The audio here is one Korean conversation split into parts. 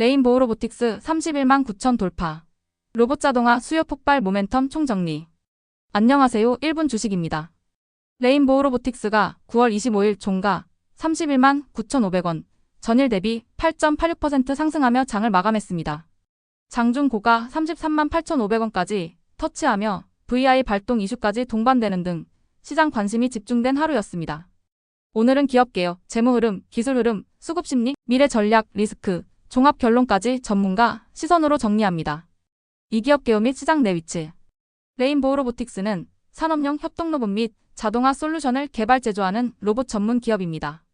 레인보우 로보틱스 31만 9천 돌파. 로봇 자동화 수요 폭발 모멘텀 총정리. 안녕하세요. 1분 주식입니다. 레인보우 로보틱스가 9월 25일 종가 31만 9,500원, 전일 대비 8.86% 상승하며 장을 마감했습니다. 장중 고가 33만 8,500원까지 터치하며 VI 발동 이슈까지 동반되는 등 시장 관심이 집중된 하루였습니다. 오늘은 기업 개혁, 재무 흐름, 기술 흐름, 수급 심리, 미래 전략, 리스크, 종합 결론까지 전문가 시선으로 정리합니다. 이 기업 개요 및 시장 내 위치. 레인보우 로보틱스는 산업용 협동 로봇 및 자동화 솔루션을 개발 제조하는 로봇 전문 기업입니다.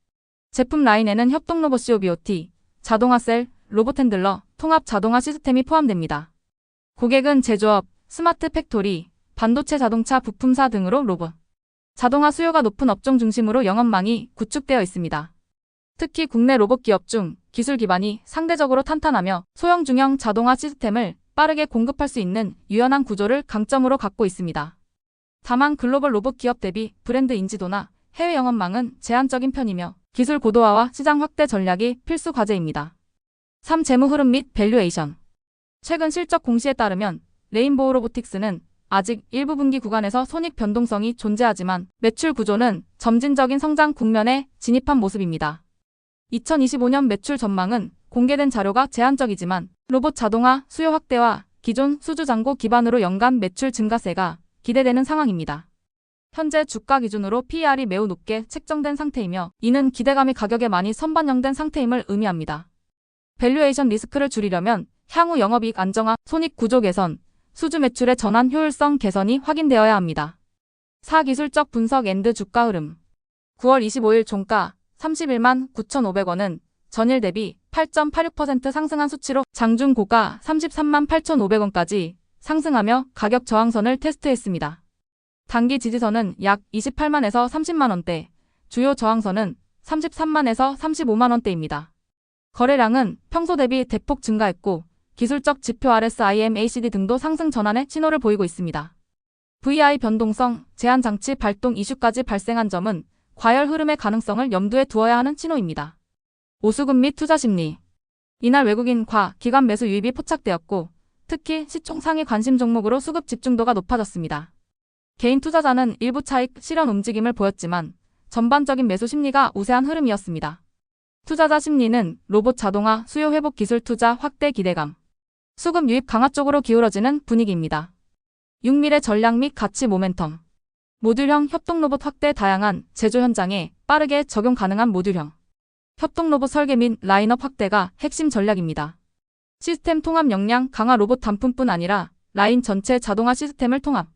제품 라인에는 협동 로봇 COBOT, 자동화 셀, 로봇 핸들러, 통합 자동화 시스템이 포함됩니다. 고객은 제조업, 스마트 팩토리, 반도체 자동차 부품사 등으로 로봇, 자동화 수요가 높은 업종 중심으로 영업망이 구축되어 있습니다. 특히 국내 로봇 기업 중 기술 기반이 상대적으로 탄탄하며 소형 중형 자동화 시스템을 빠르게 공급할 수 있는 유연한 구조를 강점으로 갖고 있습니다. 다만 글로벌 로봇 기업 대비 브랜드 인지도나 해외 영업망은 제한적인 편이며 기술 고도화와 시장 확대 전략이 필수 과제입니다. 3. 재무 흐름 및 밸류에이션 최근 실적 공시에 따르면 레인보우 로보틱스는 아직 일부 분기 구간에서 손익 변동성이 존재하지만 매출 구조는 점진적인 성장 국면에 진입한 모습입니다. 2025년 매출 전망은 공개된 자료가 제한적이지만 로봇 자동화 수요 확대와 기존 수주 잔고 기반으로 연간 매출 증가세가 기대되는 상황입니다. 현재 주가 기준으로 PER이 매우 높게 책정된 상태이며 이는 기대감이 가격에 많이 선반영된 상태임을 의미합니다. 밸류에이션 리스크를 줄이려면 향후 영업이익 안정화, 손익 구조 개선, 수주 매출의 전환 효율성 개선이 확인되어야 합니다. 4. 기술적 분석 앤드 주가 흐름 9월 25일 종가 31만 9,500원은 전일 대비 8.86% 상승한 수치로 장중 고가 33만 8,500원까지 상승하며 가격 저항선을 테스트했습니다. 단기 지지선은 약 28만에서 30만원대, 주요 저항선은 33만에서 35만원대입니다. 거래량은 평소 대비 대폭 증가했고 기술적 지표 RSIM ACD 등도 상승 전환의 신호를 보이고 있습니다. VI 변동성, 제한 장치 발동 이슈까지 발생한 점은 과열 흐름의 가능성을 염두에 두어야 하는 신호입니다. 오수금 및 투자 심리. 이날 외국인 과 기관 매수 유입이 포착되었고 특히 시총 상위 관심 종목으로 수급 집중도가 높아졌습니다. 개인 투자자는 일부 차익 실현 움직임을 보였지만 전반적인 매수 심리가 우세한 흐름이었습니다. 투자자 심리는 로봇 자동화 수요 회복 기술 투자 확대 기대감, 수급 유입 강화 쪽으로 기울어지는 분위기입니다. 6밀의 전략 및 가치 모멘텀. 모듈형 협동 로봇 확대 다양한 제조 현장에 빠르게 적용 가능한 모듈형. 협동 로봇 설계 및 라인업 확대가 핵심 전략입니다. 시스템 통합 역량 강화 로봇 단품뿐 아니라 라인 전체 자동화 시스템을 통합.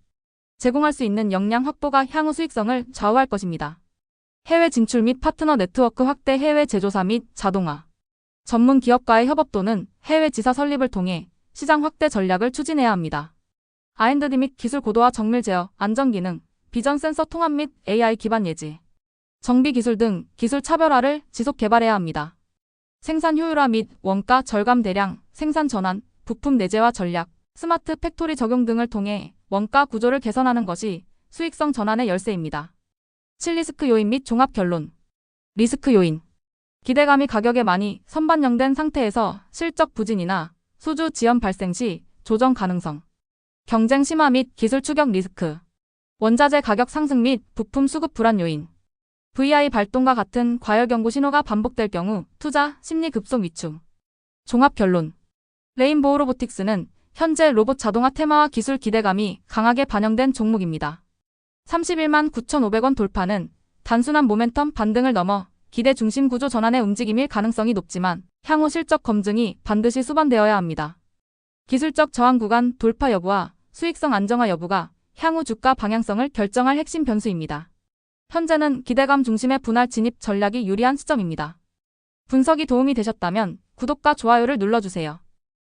제공할 수 있는 역량 확보가 향후 수익성을 좌우할 것입니다. 해외 진출 및 파트너 네트워크 확대 해외 제조사 및 자동화. 전문 기업과의 협업 또는 해외 지사 설립을 통해 시장 확대 전략을 추진해야 합니다. R&D 및 기술 고도화 정밀 제어, 안전 기능, 비전 센서 통합 및 AI 기반 예지, 정비 기술 등 기술 차별화를 지속 개발해야 합니다. 생산 효율화 및 원가 절감 대량, 생산 전환, 부품 내재화 전략, 스마트 팩토리 적용 등을 통해 원가 구조를 개선하는 것이 수익성 전환의 열쇠입니다. 7. 리스크 요인 및 종합 결론. 리스크 요인. 기대감이 가격에 많이 선반영된 상태에서 실적 부진이나 수주 지연 발생 시 조정 가능성. 경쟁 심화 및 기술 추격 리스크. 원자재 가격 상승 및 부품 수급 불안 요인. VI 발동과 같은 과열 경고 신호가 반복될 경우 투자 심리 급속 위축. 종합 결론. 레인보우 로보틱스는 현재 로봇 자동화 테마와 기술 기대감이 강하게 반영된 종목입니다. 31만 9,500원 돌파는 단순한 모멘텀 반등을 넘어 기대 중심 구조 전환의 움직임일 가능성이 높지만 향후 실적 검증이 반드시 수반되어야 합니다. 기술적 저항 구간 돌파 여부와 수익성 안정화 여부가 향후 주가 방향성을 결정할 핵심 변수입니다. 현재는 기대감 중심의 분할 진입 전략이 유리한 시점입니다. 분석이 도움이 되셨다면 구독과 좋아요를 눌러주세요.